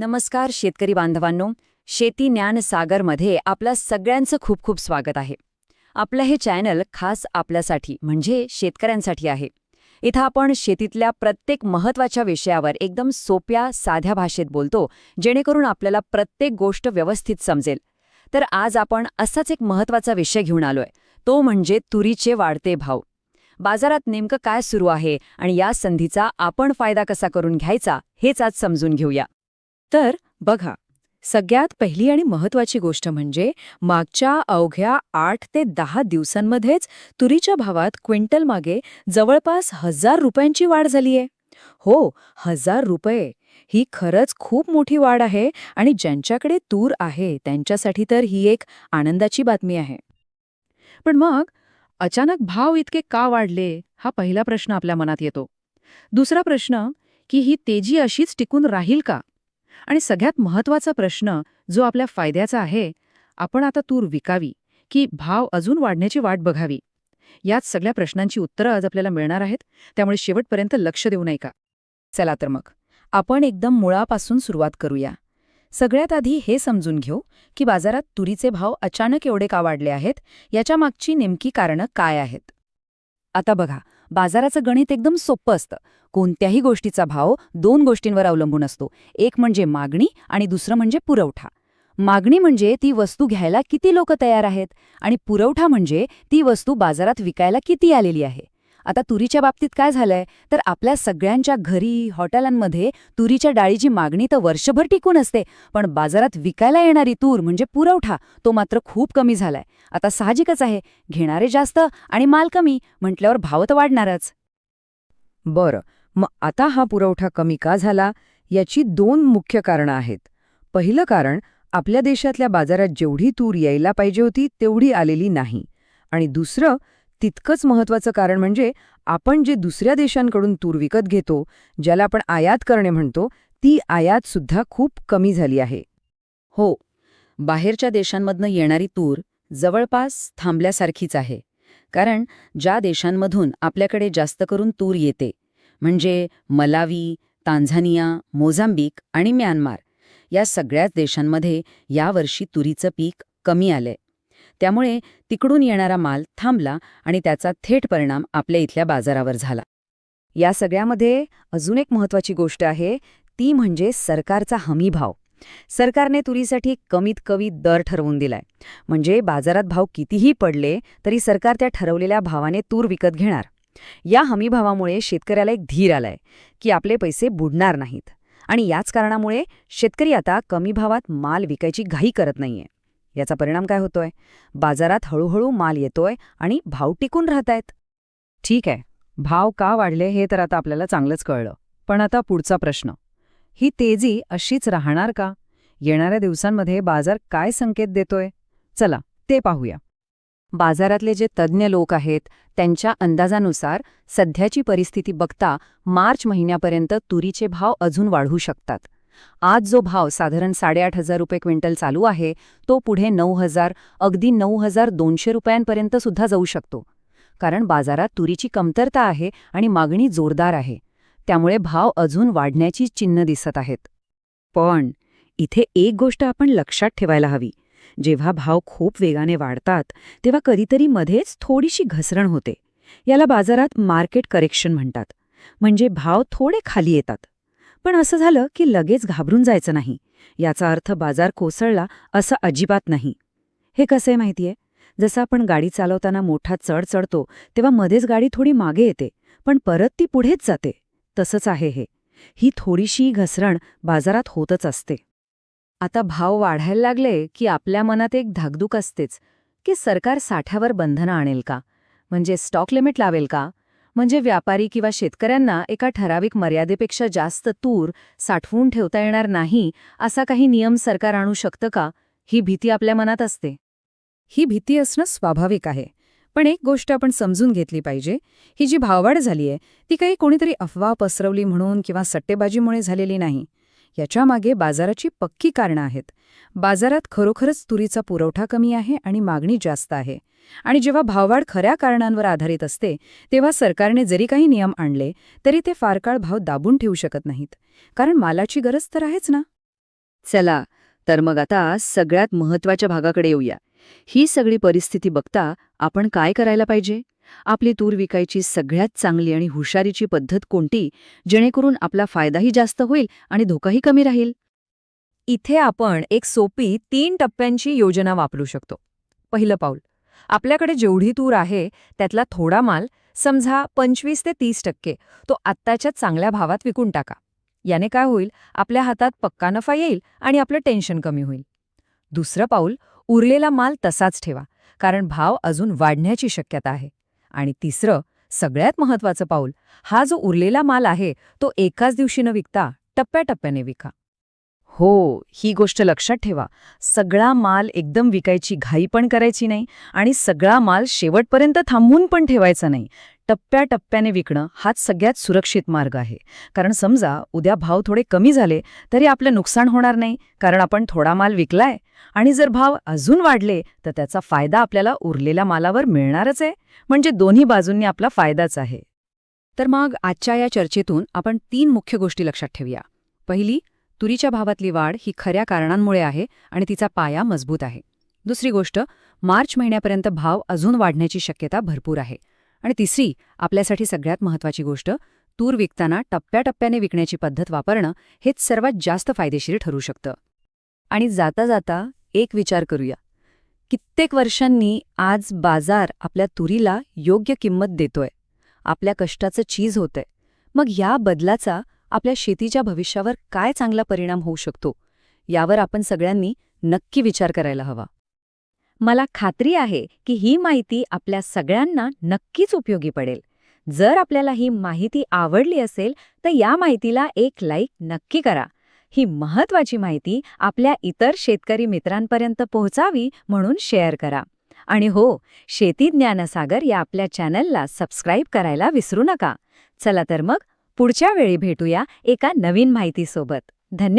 नमस्कार शेतकरी बांधवांनो शेती ज्ञान सागरमध्ये आपलं सगळ्यांचं खूप खूप स्वागत आहे. आपलं हे चॅनल खास आपल्यासाठी म्हणजे शेतकऱ्यांसाठी आहे. इथं आपण शेतीतल्या प्रत्येक महत्त्वाच्या विषयावर एकदम सोप्या साध्या भाषेत बोलतो जेणेकरून आपल्याला प्रत्येक गोष्ट व्यवस्थित समजेल. तर आज आपण असाच एक महत्त्वाचा विषय घेऊन आलोय तो म्हणजे तुरीचे वाढते भाव. बाजारात नेमकं काय सुरू आहे आणि या संधीचा आपण फायदा कसा करून घ्यायचा हेच आज समजून घेऊया. तर बघा सगळ्यात पहिली आणि महत्वाची गोष्ट म्हणजे मागच्या अवघ्या आठ ते दहा दिवसांमध्येच तुरीच्या भावात क्विंटल मागे जवळपास हजार रुपयांची वाढ झालीय हो हजार रुपये. ही खरंच खूप मोठी वाढ आहे आणि ज्यांच्याकडे तूर आहे त्यांच्यासाठी तर ही एक आनंदाची बातमी आहे. पण मग अचानक भाव इतके का वाढले हा पहिला प्रश्न आपल्या मनात येतो. दुसरा प्रश्न की ही तेजी अशीच टिकून राहील का? आणि सगळ्यात महत्त्वाचा प्रश्न जो आपल्या फायद्याचा आहे आपण आता तूर विकावी की भाव अजून वाढण्याची वाट बघावी? याच सगळ्या प्रश्नांची उत्तरं आज आपल्याला मिळणार आहेत त्यामुळे शेवटपर्यंत लक्ष देऊ नये का? चला तर मग आपण एकदम मुळापासून सुरुवात करूया. सगळ्यात आधी हे समजून घेऊ की बाजारात तुरीचे भाव अचानक एवढे का वाढले आहेत याच्या मागची नेमकी कारणं काय आहेत. आता बघा बाजाराचं गणित एकदम सोपं असतं. कोणत्याही गोष्टीचा भाव दोन गोष्टींवर अवलंबून असतो. एक म्हणजे मागणी आणि दुसरं म्हणजे पुरवठा. मागणी म्हणजे ती वस्तू घ्यायला किती लोक तयार आहेत आणि पुरवठा म्हणजे ती वस्तू बाजारात विकायला किती आलेली आहे. आता तुरीच्या बाबतीत काय झालंय? तर आपल्या सगळ्यांच्या घरी हॉटेलांमध्ये तुरीच्या डाळीची मागणी तर वर्षभर टिकून असते पण बाजारात विकायला येणारी तूर म्हणजे पुरवठा तो मात्र खूप कमी झालाय. आता साहजिकच आहे घेणारे जास्त आणि माल कमी म्हटल्यावर भाव तर वाढणारच. बरं मग आता हा पुरवठा कमी का झाला? याची दोन मुख्य कारणं आहेत. पहिलं कारण आपल्या देशातल्या बाजारात जेवढी तूर यायला पाहिजे होती तेवढी आलेली नाही. आणि दुसरं तितकंच महत्वाचं कारण म्हणजे आपण जे दुसऱ्या देशांकडून तूर विकत घेतो ज्याला आपण आयात करणे म्हणतो ती आयात सुद्धा खूप कमी झाली आहे. हो बाहेरच्या देशांमधनं येणारी तूर जवळपास थांबल्यासारखीच आहे कारण ज्या देशांमधून आपल्याकडे जास्त करून तूर येते म्हणजे मलावी तांझानिया मोझांबिक आणि म्यानमार या सगळ्याच देशांमध्ये यावर्षी तुरीचं पीक कमी आलंय. त्यामुळे तिकडून येणारा माल थांबला आणि त्याचा थेट परिणाम आपल्या इथल्या बाजारावर झाला. या सगळ्यामध्ये अजून एक महत्वाची गोष्ट आहे ती म्हणजे सरकारचा हमी भाव. सरकारने तुरीसाठी कमीत कमी दर ठरवून दिलाय. म्हणजे बाजारात भाव कितीही पडले तरी सरकार त्या ठरवलेल्या भावाने तूर विकत घेणार. या हमीभावामुळे शेतकऱ्याला एक धीर आलाय की आपले पैसे बुडणार नाहीत. आणि याच कारणामुळे शेतकरी आता कमी भावात माल विकायची घाई करत नाहीये. याचा परिणाम काय होतोय? बाजारात हळूहळू माल येतोय आणि भाव टिकून राहतायत. ठीक आहे भाव का वाढले हे तर आता आपल्याला चांगलंच कळलं. पण आता पुढचा प्रश्न. ही तेजी अशीच राहणार का? येणाऱ्या दिवसांमध्ये बाजार काय संकेत देतोय? चला ते पाहूया. बाजारातले जे तज्ज्ञ लोक आहेत त्यांच्या अंदाजानुसार सध्याची परिस्थिती बघता मार्च महिन्यापर्यंत तुरीचे भाव अजून वाढू शकतात. आज जो भाव साधारण साडेआठ हजार रुपये क्विंटल चालू आहे तो पुढे नऊ हजार अगदी नऊ हजार दोनशे रुपयांपर्यंत सुद्धा जाऊ शकतो. कारण बाजारात तुरीची कमतरता आहे आणि मागणी जोरदार आहे. त्यामुळे भाव अजून वाढण्याची चिन्ह दिसत आहेत. पण इथे एक गोष्ट आपण लक्षात ठेवायला हवी. जेव्हा भाव खूप वेगाने वाढतात तेव्हा कधीतरी मध्येच थोडीशी घसरण होते. याला बाजारात मार्केट करेक्शन म्हणतात. म्हणजे भाव थोडे खाली येतात. पण असं झालं की लगेच घाबरून जायचं नाही. याचा अर्थ बाजार कोसळला असं अजिबात नाही. हे कसं आहे माहितीये? जसं आपण गाडी चालवताना मोठा चढ चढतो तेव्हा मध्येच गाडी थोडी मागे येते पण परत ती पुढेच जाते. तसंच आहे हे. ही थोडीशी घसरण बाजारात होतच असते. आता भाव वाढायला लागले की आपल्या मनात एक धाकधूक असतेच की सरकार साठ्यावर बंधनं आणेल का? म्हणजे स्टॉक लिमिट लावेल का? म्हणजे व्यापारी किंवा शेतकऱ्यांना एका ठराविक मर्यादेपेक्षा जास्त तूर साठवून ठेवता येणार नाही असा काही नियम सरकार आणू शकतं का? ही भीती आपल्या मनात असते. ही भीती असणं स्वाभाविक आहे. पण एक गोष्ट आपण समजून घेतली पाहिजे ही जी भाववाढ झालीय ती काही कोणीतरी अफवा पसरवली म्हणून किंवा सट्टेबाजीमुळे झालेली नाही. याच्यामागे बाजाराची पक्की कारणं आहेत. बाजारात खरोखरच तुरीचा पुरवठा कमी आहे आणि मागणी जास्त आहे. आणि जेव्हा भाववाढ खऱ्या कारणांवर आधारित असते तेव्हा सरकारने जरी काही नियम आणले तरी ते फार काळ भाव दाबून ठेवू शकत नाहीत. कारण मालाची गरज तर आहेच ना? चला तर मग आता सगळ्यात महत्त्वाच्या भागाकडे येऊया. ही सगळी परिस्थिती बघता आपण काय करायला पाहिजे? आपली तूर विकायची सगळ्यात चांगली आणि हुशारीची पद्धत कोणती? जेणेकरून आपला फायदाही जास्त होईल आणि धोकाही कमी राहील. इथे आपण एक सोपी तीन टप्प्यांची योजना वापरू शकतो. पहिलं पाऊल. आपल्याकडे जेवढी तूर आहे त्यातला थोडा माल समजा पंचवीस ते तीस टक्के तो आत्ताच्या चांगल्या भावात विकून टाका. याने काय होईल? आपल्या हातात पक्का नफा येईल आणि आपलं टेन्शन कमी होईल. दुसरं पाऊल. उरलेला माल तसाच ठेवा कारण भाव अजून वाढण्याची शक्यता आहे. आणि तिसरं सगळ्यात महत्वाचं पाऊल हा जो उरलेला माल आहे तो एकाच दिवशी न विकता टप्प्याटप्प्याने विका. हो ही गोष्ट लक्षात ठेवा. सगळा माल एकदम विकायची घाई पण करायची नाही आणि सगळा माल शेवटपर्यंत थांबवून पण ठेवायचा नाही. टप्प्याटप्प्याने विकणं हाच सगळ्यात सुरक्षित मार्ग आहे. कारण समजा उद्या भाव थोडे कमी झाले तरी आपलं नुकसान होणार नाही कारण आपण थोडा माल विकलाय. आणि जर भाव अजून वाढले तर त्याचा फायदा आपल्याला उरलेल्या मालावर मिळणारच आहे. म्हणजे दोन्ही बाजूंनी आपला फायदाच आहे. तर मग आजच्या या चर्चेतून आपण तीन मुख्य गोष्टी लक्षात ठेवूया. पहिली तुरीच्या भावातली वाढ ही खऱ्या कारणांमुळे आहे आणि तिचा पाया मजबूत आहे. दुसरी गोष्ट मार्च महिन्यापर्यंत भाव अजून वाढण्याची शक्यता भरपूर आहे. आणि तिसरी आपल्यासाठी सगळ्यात महत्वाची गोष्ट तूर विकताना टप्प्याटप्प्याने विकण्याची पद्धत वापरणं हेच सर्वात जास्त फायदेशीर ठरू शकतं. आणि जाता जाता एक विचार करूया. कित्येक वर्षांनी आज बाजार आपल्या तुरीला योग्य किंमत देतोय. आपल्या कष्टाचं चीज होतंय. मग या बदलाचा आपल्या शेतीच्या भविष्यावर काय चांगला परिणाम होऊ शकतो? यावर आपण सगळ्यांनी नक्की विचार करायला हवा. मला खात्री आहे की ही माहिती आपल्या सगळ्यांना नक्कीच उपयोगी पडेल. जर आपल्याला ही माहिती आवडली असेल तर या माहितीला एक लाईक नक्की करा. ही महत्वाची माहिती आपल्या इतर शेतकरी मित्रांपर्यंत पोहोचावी म्हणून शेअर करा. आणि हो शेती ज्ञानसागर या आपल्या चॅनलला सबस्क्राईब करायला विसरू नका. चला तर मग पुढच्या वेळी भेटूया एका नवीन माहितीसोबत. धन्यवाद.